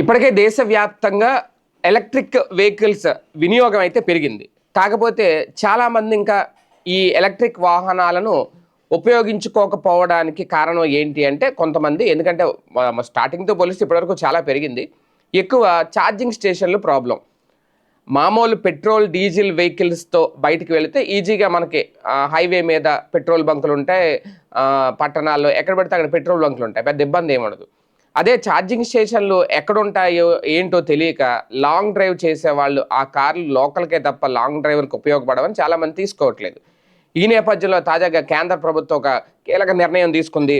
ఇప్పటికే దేశవ్యాప్తంగా electric vehicles వినియోగం అయితే పెరిగింది. కాకపోతే చాలామంది ఇంకా ఈ ఎలక్ట్రిక్ వాహనాలను ఉపయోగించుకోకపోవడానికి కారణం ఏంటి అంటే కొంతమంది ఎందుకంటే స్టార్టింగ్తో పోలిస్తే ఇప్పటివరకు చాలా పెరిగింది. ఎక్కువ ఛార్జింగ్ స్టేషన్లు ప్రాబ్లం మామూలు పెట్రోల్ డీజిల్ వెహికల్స్తో బయటికి వెళితే ఈజీగా మనకి హైవే మీద పెట్రోల్ బంకులు ఉంటాయి పట్టణాల్లో ఎక్కడ పడితే అక్కడ పెట్రోల్ బంకులు ఉంటాయి. పెద్ద ఇబ్బంది ఏమి ఉండదు. అదే ఛార్జింగ్ స్టేషన్లు ఎక్కడుంటాయో ఏంటో తెలియక లాంగ్ డ్రైవ్ చేసే వాళ్ళు ఆ కార్లు లోకల్కే తప్ప లాంగ్ డ్రైవర్కి ఉపయోగపడవని చాలామంది తీసుకోవట్లేదు. ఈ నేపథ్యంలో తాజాగా కేంద్ర ప్రభుత్వం ఒక కీలక నిర్ణయం తీసుకుంది.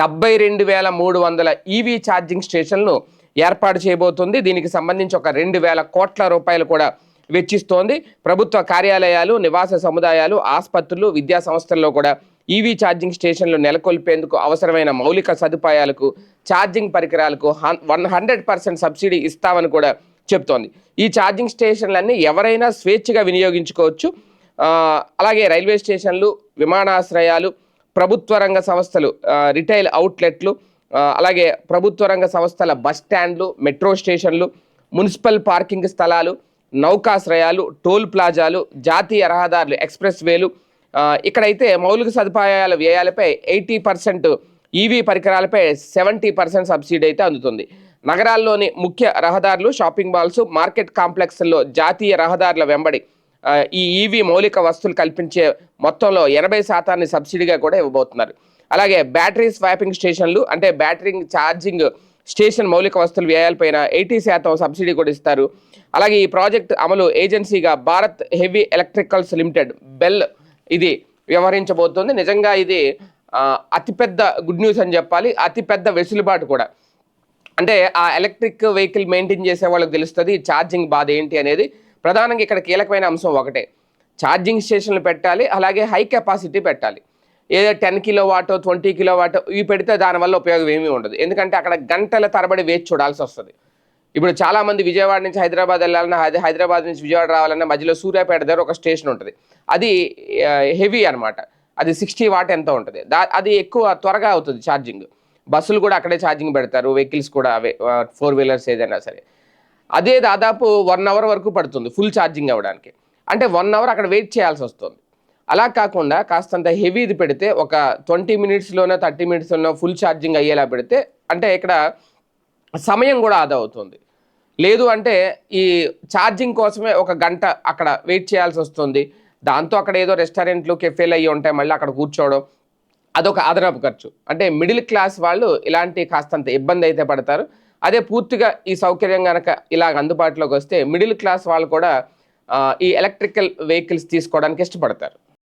డెబ్బై రెండు వేల మూడు వందల ఈవీ ఛార్జింగ్ స్టేషన్లు ఏర్పాటు చేయబోతుంది. దీనికి సంబంధించి ఒక రెండు వేల కోట్ల రూపాయలు కూడా వెచ్చిస్తోంది. ప్రభుత్వ కార్యాలయాలు నివాస సముదాయాలు ఆసుపత్రులు విద్యా సంస్థల్లో కూడా ఈవీ ఛార్జింగ్ స్టేషన్లు నెలకొల్పేందుకు అవసరమైన మౌలిక సదుపాయాలకు ఛార్జింగ్ పరికరాలకు వన్ హండ్రెడ్ పర్సెంట్ సబ్సిడీ ఇస్తామని కూడా చెప్తోంది. ఈ ఛార్జింగ్ స్టేషన్లన్నీ ఎవరైనా స్వేచ్ఛగా వినియోగించుకోవచ్చు. అలాగే రైల్వే స్టేషన్లు విమానాశ్రయాలు ప్రభుత్వ రంగ సంస్థలు రిటైల్ అవుట్లెట్లు అలాగే ప్రభుత్వ రంగ సంస్థల బస్ స్టాండ్లు మెట్రో స్టేషన్లు మున్సిపల్ పార్కింగ్ స్థలాలు నౌకాశ్రయాలు టోల్ ప్లాజాలు జాతీయ రహదారులు ఎక్స్ప్రెస్ వేలు ఇక్కడైతే మౌలిక సదుపాయాల వ్యయాలపై ఎయిటీ పర్సెంట్ ఈవీ పరికరాలపై సెవెంటీ పర్సెంట్ సబ్సిడీ అయితే అందుతుంది. నగరాల్లోని ముఖ్య రహదారులు షాపింగ్ మాల్స్ మార్కెట్ కాంప్లెక్స్ల్లో జాతీయ రహదారుల వెంబడి ఈ ఈవీ మౌలిక వస్తువులు కల్పించే మొత్తంలో ఎనభై శాతాన్ని సబ్సిడీగా కూడా ఇవ్వబోతున్నారు. అలాగే బ్యాటరీ స్వాపింగ్ స్టేషన్లు అంటే బ్యాటరీ ఛార్జింగ్ స్టేషన్ మౌలిక వస్తువుల వ్యయాలపైన ఎయిటీ శాతం సబ్సిడీ కూడా ఇస్తారు. అలాగే ఈ ప్రాజెక్ట్ అమలు ఏజెన్సీగా Bharat heavy electricals limited BHEL ఇది వ్యవహరించబోతోంది. నిజంగా ఇది అతిపెద్ద గుడ్ న్యూస్ అని చెప్పాలి. అతిపెద్ద వెసులుబాటు కూడా. అంటే ఆ ఎలక్ట్రిక్ వెహికల్ మెయింటైన్ చేసే వాళ్ళకి తెలుస్తుంది ఛార్జింగ్ బాధ ఏంటి అనేది. ప్రధానంగా ఇక్కడ కీలకమైన అంశం ఒకటే. ఛార్జింగ్ స్టేషన్లు పెట్టాలి అలాగే హై కెపాసిటీ పెట్టాలి. ఏదో టెన్ కిలో వాటో ట్వంటీ కిలో వాటో ఇవి పెడితే దానివల్ల ఉపయోగం ఏమీ ఉండదు. ఎందుకంటే అక్కడ గంటల తరబడి వేచి చూడాల్సి వస్తుంది. ఇప్పుడు చాలా మంది విజయవాడ నుంచి హైదరాబాద్ వెళ్ళాలన్నా హైదరాబాద్ నుంచి విజయవాడ రావాలన్నా మధ్యలో సూర్యాపేట దగ్గర ఒక స్టేషన్ ఉంటుంది. అది హెవీ అన్నమాట. అది సిక్స్టీ వాట్ ఎంత ఉంటుంది? దా అది ఎక్కువ త్వరగా అవుతుంది ఛార్జింగ్. బస్సులు కూడా అక్కడే ఛార్జింగ్ పెడతారు వెహికల్స్ కూడా అవే ఫోర్ వీలర్స్ ఏదైనా సరే. అదే దాదాపు వన్ అవర్ వరకు పడుతుంది ఫుల్ ఛార్జింగ్ అవ్వడానికి. అంటే వన్ అవర్ అక్కడ వెయిట్ చేయాల్సి వస్తుంది. అలా కాకుండా కాస్తంత హెవీది పెడితే ఒక ట్వంటీ మినిట్స్లోనో థర్టీ మినిట్స్లోనో ఫుల్ ఛార్జింగ్ అయ్యేలా పెడితే అంటే ఇక్కడ సమయం కూడా ఆదా అవుతుంది. లేదు అంటే ఈ ఛార్జింగ్ కోసమే ఒక గంట అక్కడ వెయిట్ చేయాల్సి వస్తుంది. దాంతో అక్కడ ఏదో రెస్టారెంట్లు కెఫేలు అయ్యి ఉంటాయి మళ్ళీ అక్కడ కూర్చోవడం. అదొక అదనపు ఖర్చు. అంటే మిడిల్ క్లాస్ వాళ్ళు ఇలాంటి కాస్తంత ఇబ్బంది అయితే పడతారు. అదే పూర్తిగా ఈ సౌకర్యం కనుక ఇలాగ అందుబాటులోకి వస్తే మిడిల్ క్లాస్ వాళ్ళు కూడా ఈ ఎలక్ట్రికల్ వెహికల్స్ తీసుకోవడానికి ఇష్టపడతారు.